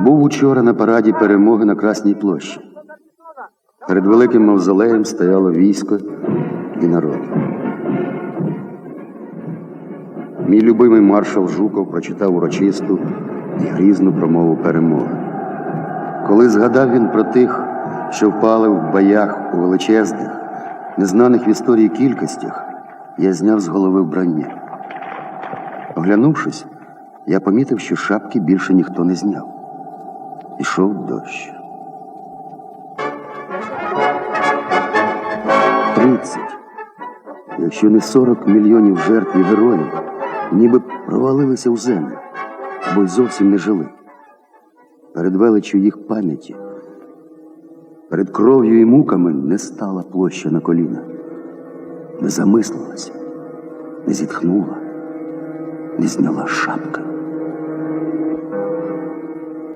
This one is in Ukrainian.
Був учора на параді перемоги на Красній площі. Перед великим мавзолеєм стояло військо і народ. Мій любимий маршал Жуков прочитав урочисту і грізну промову перемоги. Коли згадав він про тих, що впали в боях у величезних, незнаних в історії кількостях, я зняв з голови вбрання. Оглянувшись, я помітив, що шапки більше ніхто не зняв. Ішов дощ. Тридцять, якщо не сорок мільйонів жертв і героїв, ніби провалилися в землю або й зовсім не жили. Перед величчю їх пам'яті, перед кров'ю і муками не стала площа на коліна, не замислилася, не зітхнула, не зняла шапка.